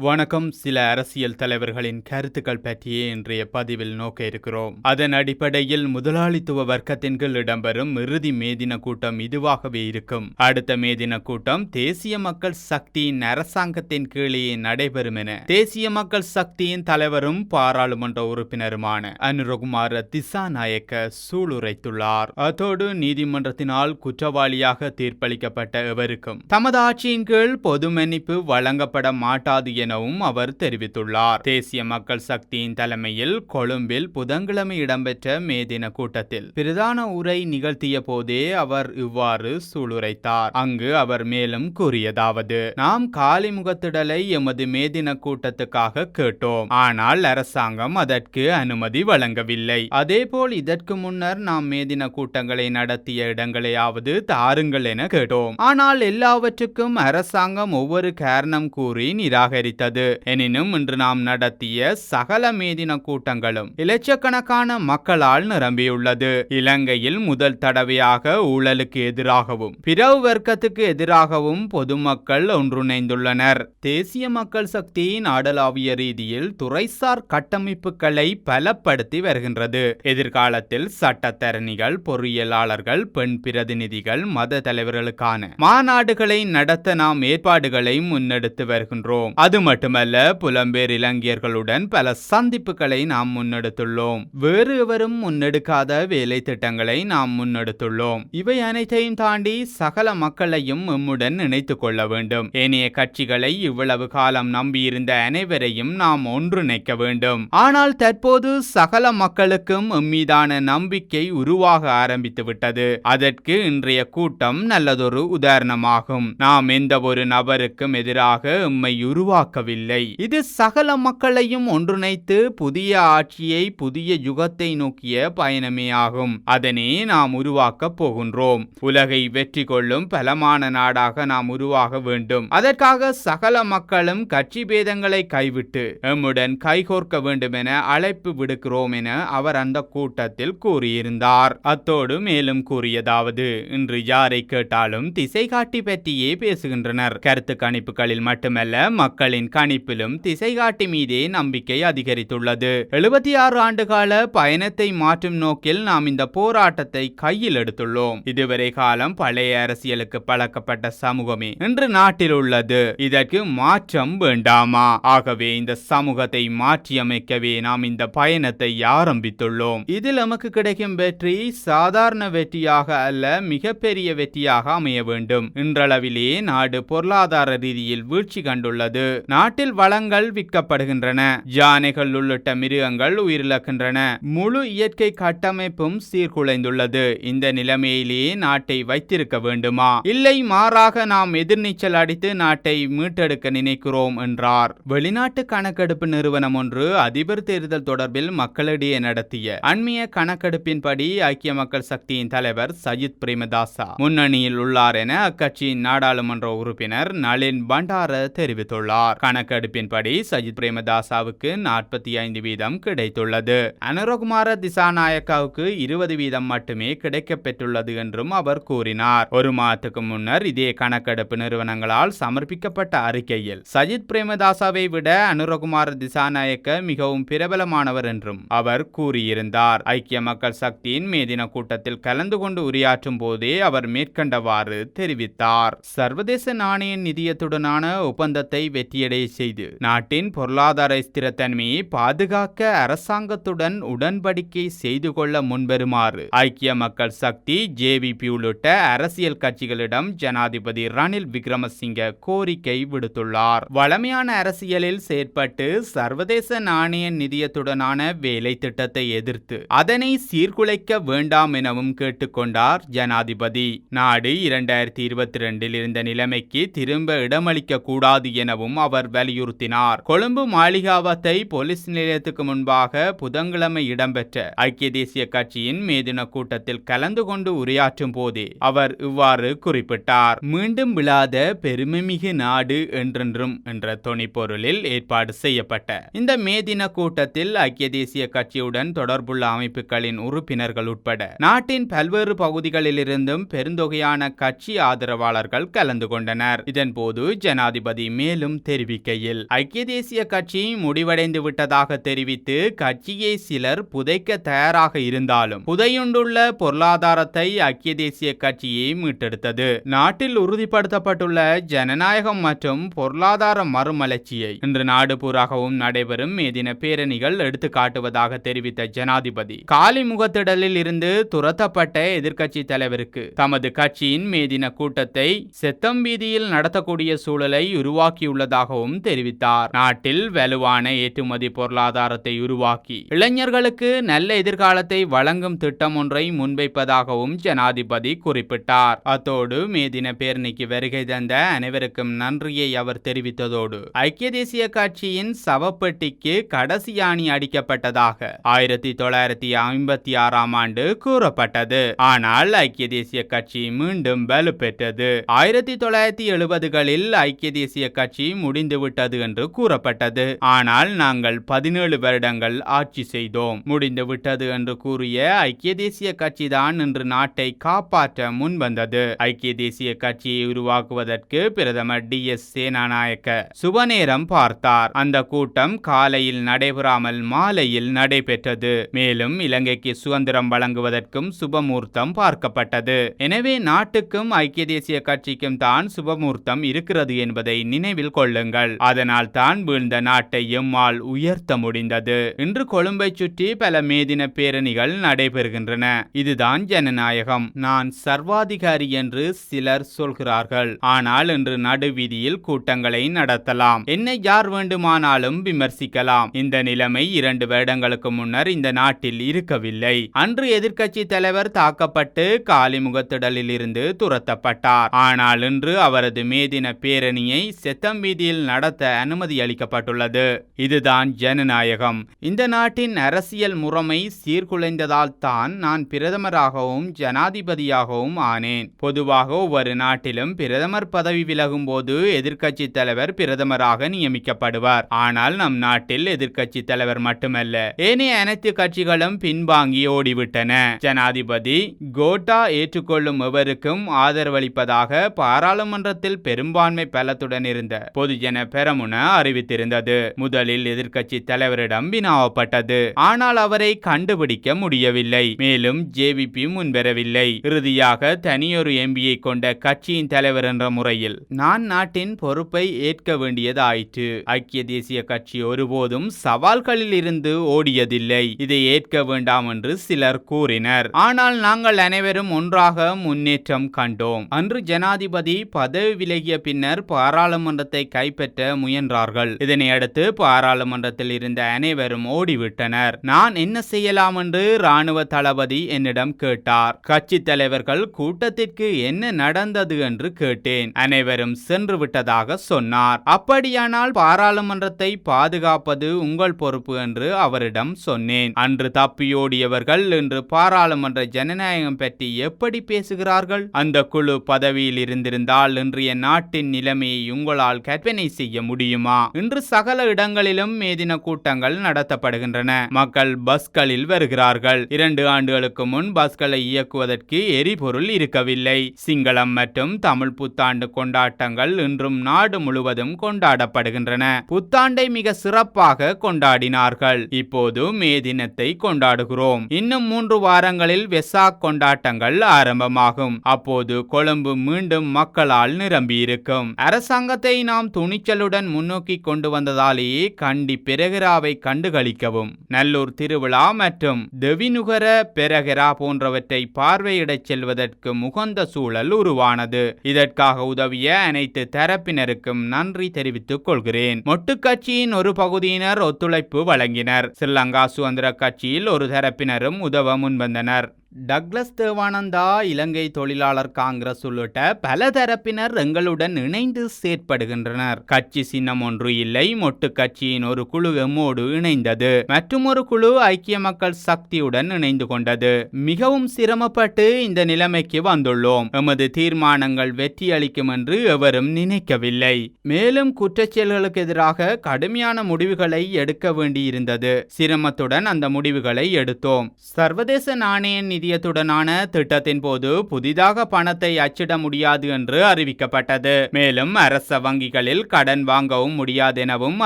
வணக்கம். சில அரசியல் தலைவர்களின் கருத்துக்கள் பற்றியே இன்றைய பதிவில் நோக்க இருக்கிறோம். அதன் அடிப்படையில் முதலாளித்துவ வர்க்கத்தின் கீழ் இடம்பெறும் இறுதி மேதின கூட்டம் இதுவாகவே இருக்கும். அடுத்த மேதின கூட்டம் தேசிய மக்கள் சக்தியின் அரசாங்கத்தின் கீழே நடைபெறும் என தேசிய மக்கள் சக்தியின் தலைவரும் பாராளுமன்ற உறுப்பினருமான அனுரகுமார திசாநாயக்க சூளுரைத்துள்ளார். அதோடு நீதிமன்றத்தினால் குற்றவாளியாக தீர்ப்பளிக்கப்பட்ட எவருக்கும் தமது ஆட்சியின் கீழ் பொது மன்னிப்பு வழங்கப்பட மாட்டாது என எனவும் அவர் தெரிவித்துள்ளார். தேசிய மக்கள் சக்தியின் தலைமையில் கொழும்பில் புதன்கிழமை இடம்பெற்ற மே தின கூட்டத்தில் பிரதான உரை நிகழ்த்திய போதே அவர் இவ்வாறு சூளுரைத்தார். அங்கு அவர் மேலும் கூறியதாவது நாம் காலிமுகத்திடலை எமது மேதின கூட்டத்துக்காக கேட்டோம். ஆனால் அரசாங்கம் அதற்கு அனுமதி வழங்கவில்லை. அதேபோல் இதற்கு முன்னர் நாம் மேதின கூட்டங்களை நடத்திய இடங்களையாவது தாருங்கள் என கேட்டோம். ஆனால் எல்லாவற்றுக்கும் அரசாங்கம் ஒவ்வொரு காரணம் கூறி நிராகரித்து நிராகரித்தது எனினும் இன்று நாம் நடத்திய சகல மேதின கூட்டங்களும் இலட்சக்கணக்கான மக்களால் நிரம்பியுள்ளது. இலங்கையில் முதல் தடவையாக ஊழலுக்கு எதிராகவும் பிறவு வர்க்கத்துக்கு எதிராகவும் பொதுமக்கள் ஒன்றிணைந்துள்ளனர். தேசிய மக்கள் சக்தியின் ஆடலாவிய ரீதியில் துறைசார் கட்டமைப்புகளை பலப்படுத்தி வருகின்றது. எதிர்காலத்தில் சட்டத்தரணிகள் பொறியியலாளர்கள் பெண் பிரதிநிதிகள் மத தலைவர்களுக்கான மாநாடுகளை நடத்த நாம் ஏற்பாடுகளை முன்னெடுத்து வருகின்றோம். அது மட்டுமல்ல புலம்பெயர் இளைஞர்களுடன் பல சந்திப்புகளை நாம் முன்னெடுத்துள்ளோம். வேறு எவரும் முன்னெடுக்காத வேலை திட்டங்களை நாம் முன்னெடுத்துள்ளோம். இவை அனைத்தையும் தாண்டி சகல மக்களையும் எம்முடன் இணைத்துக் கொள்ள வேண்டும். ஏனைய கட்சிகளை இவ்வளவு காலம் நம்பியிருந்த அனைவரையும் நாம் ஒன்றிணைக்க வேண்டும். ஆனால் தற்போது சகல மக்களுக்கும் எம்மீதான நம்பிக்கை உருவாக ஆரம்பித்து விட்டது அதற்கு இன்றைய கூட்டம் நல்லதொரு உதாரணமாகும். நாம் எந்த ஒரு நபருக்கும் எதிராக எம்மை உருவாக்கவில்லை. இது சகல மக்களையும் ஒன்றிணைத்து புதிய ஆட்சியை புதிய யுகத்தை நோக்கிய பயணமே ஆகும். அதனை நாம் உருவாக்கப் போகின்றோம். உலகை வெற்றி கொள்ளும் பலமான நாடாக நாம் உருவாக வேண்டும். அதற்காக சகல மக்களும் கட்சி பேதங்களை கைவிட்டு எம்முடன் கைகோர்க்க வேண்டும் என அழைப்பு விடுக்கிறோம் என அவர் அந்த கூட்டத்தில் கூறியிருந்தார். அத்தோடு மேலும் கூறியதாவது இன்று யாரை கேட்டாலும் திசை காட்டி பற்றியே பேசுகின்றனர். கருத்து கணிப்புகளில் மட்டுமல்ல மக்களின் கணிப்பிலும் திசை காட்டி மீதே நம்பிக்கை அதிகரித்துள்ளது. எழுபத்தி ஆறு ஆண்டுகால பயணத்தை மாற்றும் நோக்கில் நாம் இந்த போராட்டத்தை கையில் எடுத்துள்ளோம். இதுவரை காலம் பழைய அரசியலுக்கு பழக்கப்பட்ட சமூகமே இன்று நாட்டில் உள்ளது இதற்கு மாற்றம் வேண்டாமா? ஆகவே இந்த சமூகத்தை மாற்றியமைக்கவே நாம் இந்த பயணத்தை ஆரம்பித்துள்ளோம். இதில் நமக்கு கிடைக்கும் வெற்றி சாதாரண வெற்றியாக அல்ல மிகப்பெரிய வெற்றியாக அமைய வேண்டும். இன்றளவிலே நாடு பொருளாதார ரீதியில் வீழ்ச்சி கண்டுள்ளது. நாட்டில் வளங்கள் விற்கப்படுகின்றன. யானைகள் உள்ளிட்ட மிருகங்கள் உயிரிழக்கின்றன. முழு இயற்கை கட்டமைப்பும் சீர்குலைந்துள்ளது. இந்த நிலைமையிலேயே நாட்டை வைத்திருக்க வேண்டுமா? இல்லை மாறாக நாம் எதிர்நீச்சல் அடித்து நாட்டை மீட்டெடுக்க நினைக்கிறோம் என்றார். வெளிநாட்டு கணக்கெடுப்பு நிறுவனம் ஒன்று அதிபர் தேர்தல் தொடர்பில் மக்களிடையே நடத்திய அண்மைய கணக்கெடுப்பின்படி ஐக்கிய மக்கள் சக்தியின் தலைவர் சஜித் பிரேமதாசா முன்னணியில் உள்ளார் என அக்கட்சியின் நாடாளுமன்ற உறுப்பினர் நளின் பண்டார தெரிவித்துள்ளார். கணக்கெடுப்பின்படி சஜித் பிரேமதாசாவுக்கு நாற்பத்தி ஐந்து வீதம் கிடைத்துள்ளது. அனுரகுமார திசாநாயக்காவுக்கு இருபது வீதம் மட்டுமே கிடைக்கப்பெற்றுள்ளது என்றும் அவர் கூறினார். ஒரு மாதத்துக்கு முன்னர் இதே கணக்கெடுப்பு நிறுவனங்களால் சமர்ப்பிக்கப்பட்ட அறிக்கையில் சஜித் பிரேமதாசாவை விட அனுரகுமார திசாநாயக்க மிகவும் பிரபலமானவர் என்றும் அவர் கூறியிருந்தார். ஐக்கிய மக்கள் சக்தியின் மேதின கூட்டத்தில் கலந்து கொண்டு உரையாற்றும் போதே அவர் மேற்கண்டவாறு தெரிவித்தார். சர்வதேச நாணய நிதியத்துடனான ஒப்பந்தத்தை வெற்றிய வெற்றியடைய செய்து நாட்டின் பொருளாதார ஸ்திரத்தன்மையை பாதுகாக்க அரசாங்கத்துடன் உடன்படிக்கை செய்து கொள்ள முன்வருமாறு ஐக்கிய மக்கள் சக்தி ஜேவிபி உள்ளிட்ட அரசியல் கட்சிகளிடம் ஜனாதிபதி ரணில் விக்ரமசிங்க கோரிக்கை விடுத்துள்ளார். வளமையான அரசியலில் செயற்பட்டு சர்வதேச நாணய நிதியத்துடனான வேலை திட்டத்தை எதிர்த்து அதனை சீர்குலைக்க வேண்டாம் எனவும் கேட்டுக்கொண்டார் ஜனாதிபதி. நாடு இரண்டாயிரத்தி இருபத்தி ரெண்டில் இருந்த நிலைமைக்கு திரும்ப இடமளிக்க கூடாது எனவும் அவர் வலியுறுத்தினார். கொழும்பு மாளிகாவத்தை போலீஸ் நிலையத்துக்கு முன்பாக புதன்கிழமை இடம்பெற்ற ஐக்கிய தேசிய கட்சியின் மேதின கூட்டத்தில் கலந்து கொண்டு உரையாற்றும் போதே அவர் இவ்வாறு குறிப்பிட்டார். மீண்டும் விழாத பெருமைமிகு நாடு என்றென்றும் என்ற தொனிப்பொருளில் ஏற்பாடு செய்யப்பட்ட இந்த மேதின கூட்டத்தில் ஐக்கிய தேசிய கட்சியுடன் தொடர்புள்ள அமைப்புகளின் உறுப்பினர்கள் உட்பட நாட்டின் பல்வேறு பகுதிகளிலிருந்தும் பெருந்தொகையான கட்சி ஆதரவாளர்கள் கலந்து கொண்டனர். இதன்போது ஜனாதிபதி மேலும் தெரிவித்தார். தெரிவிக்கையில் ஐக்கிய தேசிய கட்சி முடிவடைந்து விட்டதாக தெரிவித்து கட்சியை சிலர் புதைக்க தயாராக இருந்தாலும் புதையுண்டுள்ள பொருளாதாரத்தை ஐக்கிய தேசிய கட்சியே மீட்டெடுத்தது. நாட்டில் உறுதிப்படுத்தப்பட்டுள்ள ஜனநாயகம் மற்றும் பொருளாதார மறுமலர்ச்சியை இன்று நாடு பூராகவும் நடைபெறும் மேதின பேரணிகள் எடுத்து காட்டுவதாக தெரிவித்த ஜனாதிபதி காலி முகத்திடலில் இருந்து துரத்தப்பட்ட எதிர்க்கட்சி தலைவருக்கு தமது கட்சியின் மேதின கூட்டத்தை செத்தம் வீதியில் நடத்தக்கூடிய சூழலை உருவாக்கியுள்ளதாக இருப்பதாகவும் தெரிவித்தார். நாட்டில் வலுவான ஏற்றுமதி பொருளாதாரத்தை உருவாக்கி இளைஞர்களுக்கு நல்ல எதிர்காலத்தை வழங்கும் திட்டம் ஒன்றை முன்வைப்பதாகவும் ஜனாதிபதி குறிப்பிட்டார். அத்தோடு மேதின பேரணிக்கு வருகை தந்த அனைவருக்கும் நன்றியை அவர் தெரிவித்ததோடு ஐக்கிய தேசிய கட்சியின் சவப்பெட்டிக்கு கடைசி ஆணி அடிக்கப்பட்டதாக ஆயிரத்தி தொள்ளாயிரத்தி ஐம்பத்தி ஆறாம் ஆண்டு கூறப்பட்டது. ஆனால் ஐக்கிய தேசிய கட்சி மீண்டும் வலுப்பெற்றது. ஆயிரத்தி தொள்ளாயிரத்தி எழுபதுகளில் ஐக்கிய தேசிய கட்சி முடி முடிந்துவிட்டது என்று கூறப்பட்டது. ஆனால் நாங்கள் பதினேழு வருடங்கள் ஆட்சி செய்தோம். முடிந்துவிட்டது என்று கூறிய ஐக்கிய தேசிய கட்சி தான் இன்று நாட்டை காப்பாற்ற முன்வந்தது. ஐக்கிய தேசிய கட்சியை உருவாக்குவதற்கு பிரதமர் டி. எஸ். சேனாநாயக்க சுபநேரம் பார்த்தார். அந்த கூட்டம் காலையில் நடைபெறாமல் மாலையில் நடைபெற்றது. மேலும் இலங்கைக்கு சுதந்திரம் வழங்குவதற்கும் சுபமூர்த்தம் பார்க்கப்பட்டது. எனவே நாட்டுக்கும் ஐக்கிய தேசிய கட்சிக்கும் தான் சுபமூர்த்தம் இருக்கிறது என்பதை நினைவில் கொள்ளுங்கள். அதனால் தான் வீழ்ந்த நாட்டை எம்மால் உயர்த்த முடிந்தது. இன்று கொழும்பை சுற்றி பல மேதின பேரணிகள் நடைபெறுகின்றன. இதுதான் ஜனநாயகம். நான் சர்வாதிகாரி என்று சிலர் சொல்கிறார்கள். ஆனால் இன்று நடுவீதியில் கூட்டங்களை நடத்தலாம். என்னை யார் வேண்டுமானாலும் விமர்சிக்கலாம். இந்த நிலைமை இரண்டு வருடங்களுக்கு முன்னர் இந்த நாட்டில் இருக்கவில்லை. அன்று எதிர்க்கட்சி தலைவர் தாக்கப்பட்டு காலிமுகத்திடலில் இருந்து துரத்தப்பட்டார். ஆனால் இன்று அவரது மேதின பேரணியை செத்தம் வீதியில் நடத்த அனுமதி அளிக்கப்பட்டுள்ளது. இதுதான் ஜனநாயகம். இந்த நாட்டின் அரசியல் முறைமை சீர்குலைந்ததால் தான் நான் பிரதமராகவும் ஜனாதிபதியாகவும் ஆனேன். பொதுவாக ஒவ்வொரு நாட்டிலும் பிரதமர் பதவி விலகும் போது எதிர்க்கட்சி தலைவர் பிரதமராக நியமிக்கப்படுவார். ஆனால் நம் நாட்டில் எதிர்க்கட்சி தலைவர் மட்டுமல்ல ஏனைய அனைத்து கட்சிகளும் பின்வாங்கி ஓடிவிட்டன. ஜனாதிபதி கோட்டா ஏற்றுக்கொள்ளும் எவருக்கும் ஆதரவளிப்பதாக பாராளுமன்றத்தில் பெரும்பான்மை பலத்துடன் இருந்த என பெரமுன அறிவித்திருந்தது. முதலில் எதிர்க்கட்சி தலைவரிடம் வினாவப்பட்டது. ஆனால் அவரை கண்டுபிடிக்க முடியவில்லை. மேலும் ஜேவிபி முன்பெறவில்லை. இறுதியாக தனியொரு எம்பியை கொண்ட கட்சியின் தலைவர் என்ற முறையில் நான் நாட்டின் பொறுப்பை ஏற்க வேண்டியதாயிற்று. ஐக்கிய தேசிய கட்சி ஒருபோதும் சவால்களில் இருந்து ஓடியதில்லை. இதை ஏற்க வேண்டாம் என்று சிலர் கூறினர். ஆனால் நாங்கள் அனைவரும் ஒன்றாக முன்னேற்றம் கண்டோம். அன்று ஜனாதிபதி பதவி விலகிய பின்னர் பாராளுமன்றத்தை கைப்பற்ற முயன்றார்கள். இதனையடுத்து பாராளுமன்றத்தில் இருந்த அனைவரும் ஓடிவிட்டனர். நான் என்ன செய்யலாம் என்று ராணுவ தளபதி என்னிடம் கேட்டார். கட்சி தலைவர்கள் கூட்டத்திற்கு என்ன நடந்தது என்று கேட்டேன். அனைவரும் சென்று விட்டதாக சொன்னார். அப்படியானால் பாராளுமன்றத்தை பாதுகாப்பது உங்கள் பொறுப்பு என்று அவரிடம் சொன்னேன். அன்று தப்பியோடியவர்கள் இன்று பாராளுமன்ற ஜனநாயகம் பற்றி எப்படி பேசுகிறார்கள்? அந்த குழு பதவியில் இருந்திருந்தால் இன்றைய நாட்டின் நிலைமையை உங்களால் கற்பனை செய்ய முடியுமா? இன்று சகல இடங்களிலும் மேதின கூட்டங்கள் நடத்தப்படுகின்றன. மக்கள் பஸ்களில் வருகிறார்கள். இரண்டு ஆண்டுகளுக்கு முன் பஸ்களை இயக்குவதற்கு எரிபொருள் இருக்கவில்லை. சிங்களம் மற்றும் தமிழ் புத்தாண்டு கொண்டாட்டங்கள் இன்றும் நாடு முழுவதும் கொண்டாடப்படுகின்றன. புத்தாண்டை மிக சிறப்பாக கொண்டாடினார்கள். இப்போது மே தினத்தை கொண்டாடுகிறோம். இன்னும் மூன்று வாரங்களில் வெசாக் கொண்டாட்டங்கள் ஆரம்பமாகும். அப்போது கொழும்பு மீண்டும் மக்களால் நிரம்பியிருக்கும். அரசாங்கத்தை நாம் துணி துணிச்சலுடன் முன்னோக்கி கொண்டு வந்ததாலேயே கண்டி பெரகராவை கண்டுகளிக்கவும். நல்லூர் திருவிழா மற்றும் தெவினுகர பெரகரா போன்றவற்றை பார்வையிடச் செல்வதற்கு முகந்த சூழல் உருவானது. இதற்காக உதவிய அனைத்து தரப்பினருக்கும் நன்றி தெரிவித்துக் கொள்கிறேன். மொட்டு கட்சியின் ஒரு பகுதியினர் ஒத்துழைப்பு வழங்கினர். ஸ்ரீலங்கா சுதந்திர கட்சியில் ஒரு தரப்பினரும் உதவ முன்வந்தனர். டக்ளஸ் தேவானந்தா இலங்கை தொழிலாளர் காங்கிரஸ் உள்ளிட்ட பல தரப்பினர் எங்களுடன் இணைந்து செயற்படுகின்றனர். கட்சி சின்னம் ஒன்று இல்லை மொட்டு கட்சியின் ஒரு குழு எம்மோடு இணைந்தது. மற்றும் ஒரு குழு ஐக்கிய மக்கள் சக்தியுடன் இணைந்து கொண்டது. மிகவும் சிரமப்பட்டு இந்த நிலைமைக்கு வந்துள்ளோம். எமது தீர்மானங்கள் வெற்றி அளிக்கும் என்று எவரும் நினைக்கவில்லை. மேலும் குற்றச்செயல்களுக்கு எதிராக கடுமையான முடிவுகளை எடுக்க வேண்டியிருந்தது. சிரமத்துடன் அந்த முடிவுகளை எடுத்தோம். சர்வதேச நாணய நிதியத்துடனான திட்டத்தின் போது புதிதாக பணத்தை அச்சிட முடியாது என்று அறிவிக்கப்பட்டது. மேலும் அரச வங்கிகளில் கடன் வாங்கவும் முடியாதெனவும்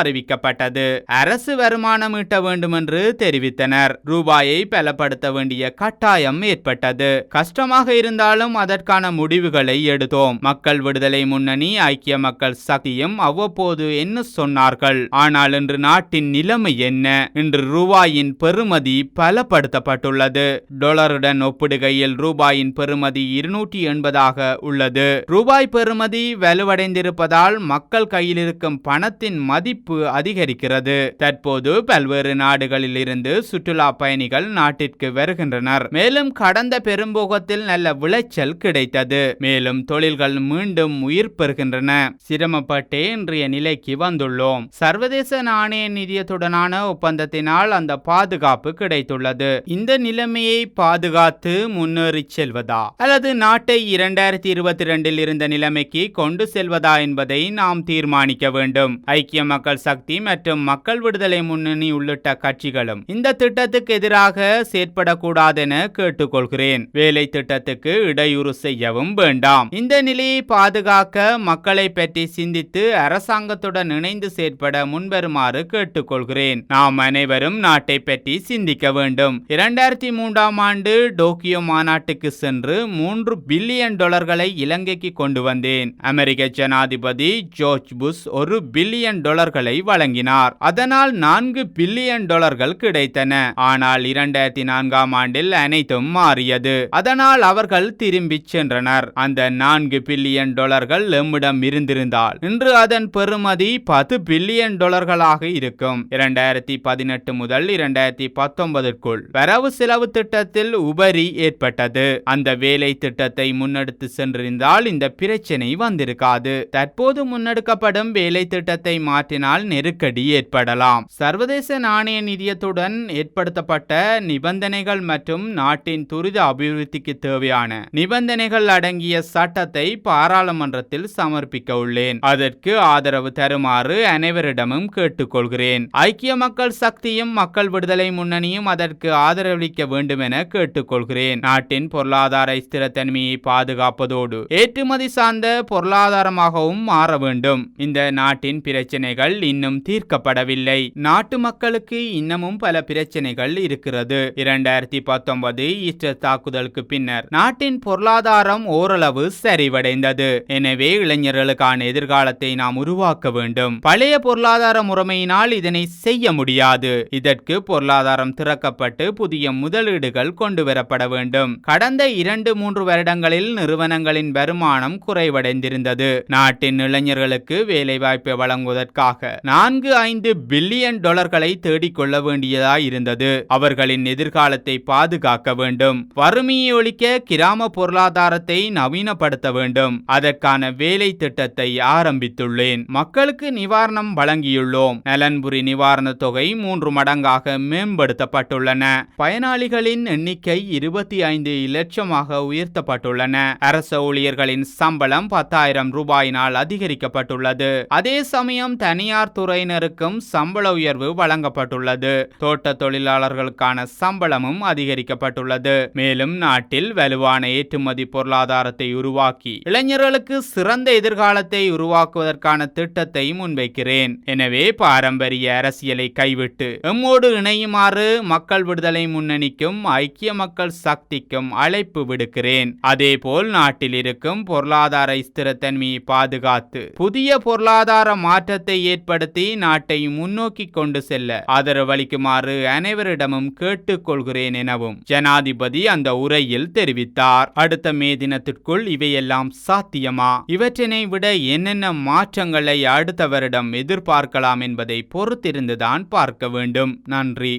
அறிவிக்கப்பட்டது. அரசு வருமானம் ஈட்ட வேண்டும் என்று தெரிவித்தனர். ரூபாயை பலப்படுத்த வேண்டிய கட்டாயம் ஏற்பட்டது. கஷ்டமாக இருந்தாலும் அதற்கான முடிவுகளை எடுத்தோம். மக்கள் விடுதலை முன்னணி ஐக்கிய மக்கள் சக்தியும் அவ்வப்போது என்ன சொன்னார்கள்? ஆனால் இன்று நாட்டின் நிலைமை என்ன? இன்று ரூபாயின் பெறுமதி பலப்படுத்தப்பட்டுள்ளது. டொலர் டாலருடன் ஒப்பிடுகையில் ரூபாயின் பெறுமதி இருநூற்றி எண்பதாக உள்ளது. ரூபாய் பெறுமதி வலுவடைந்திருப்பதால் மக்கள் கையில் இருக்கும் பணத்தின் மதிப்பு அதிகரிக்கிறது. தற்போது பல்வேறு நாடுகளில் இருந்து சுற்றுலா பயணிகள் நாட்டிற்கு வருகின்றனர். மேலும் கடந்த பெரும்போகத்தில் நல்ல விளைச்சல் கிடைத்தது. மேலும் தொழில்கள் மீண்டும் உயிர் பெறுகின்றன. சிரமப்பட்டே இன்றைய நிலைக்கு வந்துள்ளோம். சர்வதேச நாணய நிதியத்துடனான ஒப்பந்தத்தினால் அந்த பாதுகாப்பு கிடைத்துள்ளது. இந்த நிலைமையை பாதுகாத்து முன்னேறி செல்வதா? அல்லது நாட்டை இரண்டாயிரத்தி இருபத்தி ரெண்டில் இருந்த நிலைமைக்கு கொண்டு செல்வதா என்பதை நாம் தீர்மானிக்க வேண்டும். ஐக்கிய மக்கள் சக்தி மற்றும் மக்கள் விடுதலை முன்னணி உள்ளிட்ட கட்சிகளும் இந்த திட்டத்துக்கு எதிராக செயற்படக்கூடாதென கேட்டுக்கொள்கிறேன். வேலை திட்டத்துக்கு இடையூறு செய்யவும் வேண்டாம். இந்த நிலையை பாதுகாக்க மக்களை பற்றி சிந்தித்து அரசாங்கத்துடன் இணைந்து செயற்பட முன்வருமாறு கேட்டுக்கொள்கிறேன். நாம் அனைவரும் நாட்டை பற்றி சிந்திக்க வேண்டும். இரண்டாயிரத்தி மூன்றாம் ஆண்டு டோக்கியோ மாநாட்டுக்கு சென்று மூன்று பில்லியன் டாலர்களை இலங்கைக்கு கொண்டு வந்தேன். அமெரிக்க ஜனாதிபதி ஜோர்ஜ் புஷ் ஒரு பில்லியன் டாலர்களை வழங்கினார். அதனால் நான்கு பில்லியன் டாலர்கள் கிடைத்தன. ஆனால் இரண்டாயிரத்தி நான்காம் ஆண்டில் அனைத்தும் மாறியது. அதனால் அவர்கள் திரும்பிச் சென்றனர். அந்த நான்கு பில்லியன் டாலர்கள் எம்மிடம் இருந்திருந்தால் இன்று அதன் பெறுமதி பத்து பில்லியன் டாலர்களாக இருக்கும். இரண்டாயிரத்தி பதினெட்டு முதல் இரண்டாயிரத்தி பத்தொன்பதற்குள் வரவு செலவு திட்டத்தில் உபரி ஏற்பட்டது. அந்த வேலை திட்டத்தை முன்னெடுத்து சென்றிருந்தால் இந்த பிரச்சனை வந்திருக்காது. தற்போது முன்னெடுக்கப்படும் வேலை திட்டத்தை மாற்றினால் நெருக்கடி ஏற்படலாம். சர்வதேச நாணய நிதியத்துடன் ஏற்படுத்தப்பட்ட நிபந்தனைகள் மற்றும் நாட்டின் துரித அபிவிருத்திக்கு தேவையான நிபந்தனைகள் அடங்கிய சட்டத்தை பாராளுமன்றத்தில் சமர்ப்பிக்க உள்ளேன். அதற்கு ஆதரவு தருமாறு அனைவரிடமும் கேட்டுக்கொள்கிறேன். ஐக்கிய மக்கள் சக்தியும் மக்கள் விடுதலை முன்னணியும் அதற்கு ஆதரவளிக்க வேண்டும் என கொள்கிறேன் நாட்டின் பொருளாதார ஸ்திரத்தன்மையை பாதுகாப்பதோடு ஏற்றுமதி சார்ந்த பொருளாதாரமாகவும் மாற வேண்டும். இந்த நாட்டின் பிரச்சனைகள் இன்னும் தீர்க்கப்படவில்லை. நாட்டு மக்களுக்கு இன்னமும் பல பிரச்சனைகள் இருக்கிறது. இரண்டாயிரத்தி பத்தொன்பது ஈஸ்டர் தாக்குதலுக்கு பின்னர் நாட்டின் பொருளாதாரம் ஓரளவு சரிவடைந்தது. எனவே இளைஞர்களுக்கான எதிர்காலத்தை நாம் உருவாக்க வேண்டும். பழைய பொருளாதார முறைமையினால் இதனை செய்ய முடியாது. இதற்கு பொருளாதாரம் திறக்கப்பட்டு புதிய முதலீடுகள் கொண்டு வரப்பட வேண்டும். கடந்த இரண்டு மூன்று வருடங்களில் நிறுவனங்களின் வருமானம் குறைவடைந்திருந்தது. நாட்டின் இளைஞர்களுக்கு வேலைவாய்ப்பை வழங்குவதற்காக நான்கு ஐந்து பில்லியன் டாலர்களை தேடிக்கொள்ள வேண்டியதாய் இருந்தது அவர்களின் எதிர்காலத்தை பாதுகாக்க வேண்டும். வறுமையை ஒழிக்க கிராம பொருளாதாரத்தை நவீனப்படுத்த வேண்டும். அதற்கான வேலை திட்டத்தை ஆரம்பித்துள்ளேன். மக்களுக்கு நிவாரணம் வழங்கியுள்ளோம். நலன்புரி நிவாரண தொகை மூன்று மடங்காக மேம்படுத்தப்பட்டுள்ளன. பயனாளிகளின் எண்ணிக்கை எண்ணிக்கை இருபத்தி ஐந்து லட்சமாக உயர்த்தப்பட்டுள்ளன. அரச ஊழியர்களின் சம்பளம் பத்தாயிரம் ரூபாயினால் அதிகரிக்கப்பட்டுள்ளது. அதே சமயம் தனியார் துறையினருக்கும் சம்பள உயர்வு வழங்கப்பட்டுள்ளது. தோட்ட தொழிலாளர்களுக்கான சம்பளமும் அதிகரிக்கப்பட்டுள்ளது. மேலும் நாட்டில் வலுவான ஏற்றுமதி பொருளாதாரத்தை உருவாக்கி இளைஞர்களுக்கு சிறந்த எதிர்காலத்தை உருவாக்குவதற்கான திட்டத்தை முன்வைக்கிறேன். எனவே பாரம்பரிய அரசியலை கைவிட்டு எம்மோடு இணையுமாறு மக்கள் விடுதலை முன்னணிக்கும் ஐக்கிய மக்கள் சக்திக்கும் அழைப்பு விடுக்கிறேன். அதேபோல் நாட்டில் இருக்கும் பொருளாதார ஸ்திரத்தன்மையை பாதுகாத்து புதிய பொருளாதார மாற்றத்தை ஏற்படுத்தி நாட்டை முன்னோக்கி கொண்டு செல்ல ஆதரவளிக்குமாறு அனைவரிடமும் கேட்டுக்கொள்கிறேன் எனவும் ஜனாதிபதி அந்த உரையில் தெரிவித்தார். அடுத்த மே தினத்திற்குள் இவையெல்லாம் சாத்தியமா? இவற்றினை விட என்னென்ன மாற்றங்களை அடுத்த வருடம் எதிர்பார்க்கலாம் என்பதை பொறுத்திருந்துதான் பார்க்க வேண்டும். நன்றி.